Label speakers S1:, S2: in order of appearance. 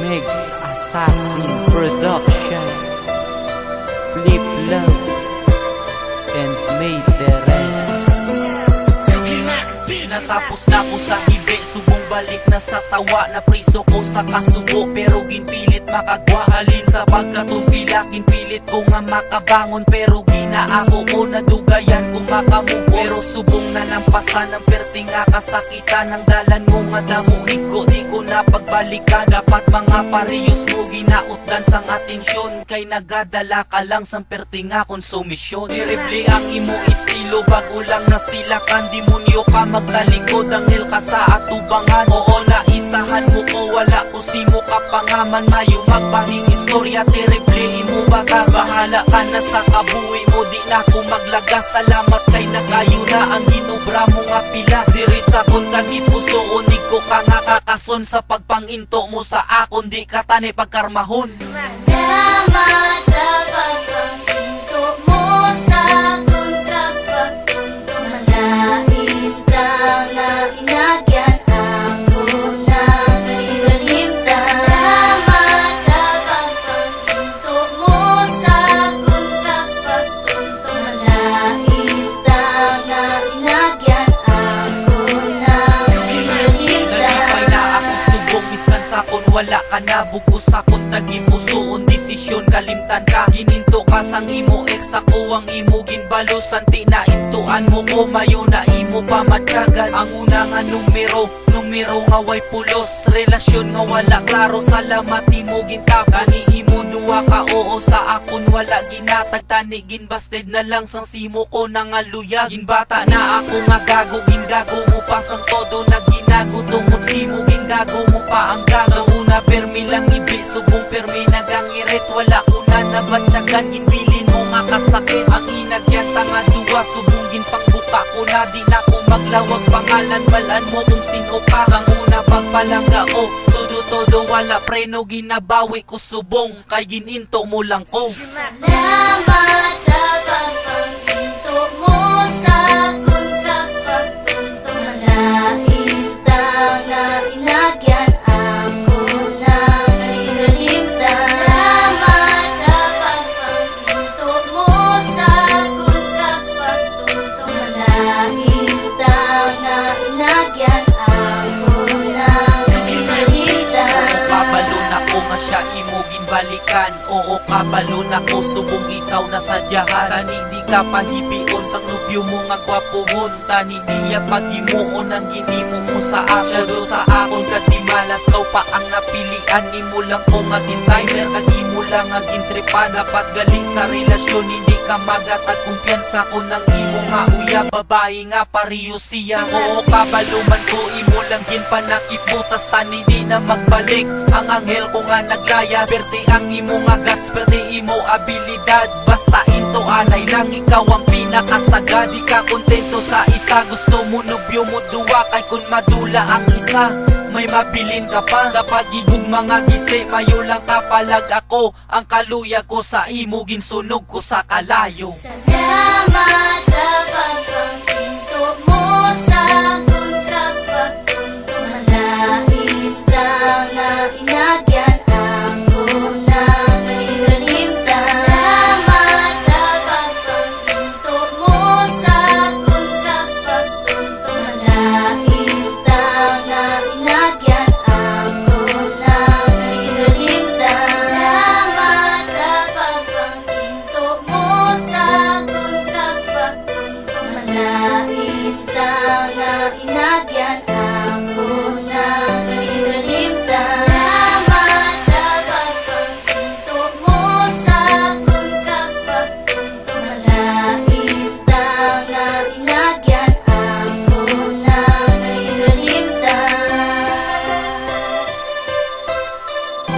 S1: Megs Assassin Production Flip Love and May Teres
S2: Natapos na ko sa hibi Subong balik na sa tawa. Na priso ko sa kasubo Pero ginpilit makagwa Halin sa pagkatubila Ginpilit ko nga makabangon Pero ginaako ko nadugayan Kung makamove Pero subong na nampasan Ang perti nga kasakitan Ang dalan mo nga damuhig ko Di ko na pagbalikan Dapat mga parehas mo Ginautdan sang atensyon. Kay nagadala ka lang Sang perti nga konsumisyon. Terrible ang imo estilo Bago lang na sila kan Demonyo ka magtalikod Ang ka sa atubangan. Oo na isahan mo ko Wala ko simo kapangaman Mayo magpahing istorya Terrible imo bagas Bahala ka na sa kabuhi mo Di na ko maglagas Salamat kay nakayo na Ang ginobra mo nga pila. Siri sa kong tagipuso Unig ko ka nga kakason Sa pagpanginto mo. Sa akon Di ka tani pagkarmahon.
S3: Salamat sa pagpangkinto sa
S2: wala ka na Bugos sa kon tagipusoon desisyon kalimtan ka Gininto ka sang imo ex ako ang imo ginbalo Santi na intuan mo ko mayo na imo pamatyagan. Ang una nga numero numero nga way pulos Relasyon nga wala klaro salamat imo gintab Gani imo duwa ka oo sa akon wala ginatag Tani ginbasted na lang sang simo ko na nga luya Ginbata na ako nga gago gingago mo pa sang todo na ginago Tungkol simo gingago subong permi nagangirit Wala ko na nabatyagan ginbilin mo nga kasakit Ang inagyan nga duwa subong ginpangbuka ko. Na di na ko maglawag pangalan Balaan mo kung sino ka Sang una pagpalangga o todo todo wala preno ginabawi ko subong. Kay gininto mo lang ko
S3: Salamat sa
S2: subong ikaw na sadyahan Tani di ka pahibion sang nubyo mo nga gwapohon. Tani diya paghimuon ang ginimo mo sa akin sa Kau pa ang napilian Nimo lang ko nga gintimer Kag imo lang nga gintripan Dapat galing sa relasyon Hindi ka magatag kumpiyansa ko ng imo. Nga uya Babae nga pariyo siya. Oo kabaluman ko imo lang ginpanakiputas Tani di na magbalik. Ang anghel ko nga naglayas Perte ang imo nga guts Perte imo abilidad. Basta into anay lang ikaw ang pinakasagad. Di ka kontento sa isa Gusto mo nubyo mo duwa. Kay kun madula ang isa may mabilin ka pa. Sa pagigug mga gisi Mayo lang kapalag ako. Ang kaluya ko sa imo Ginsunog ko sa kalayo.
S3: Salamat sa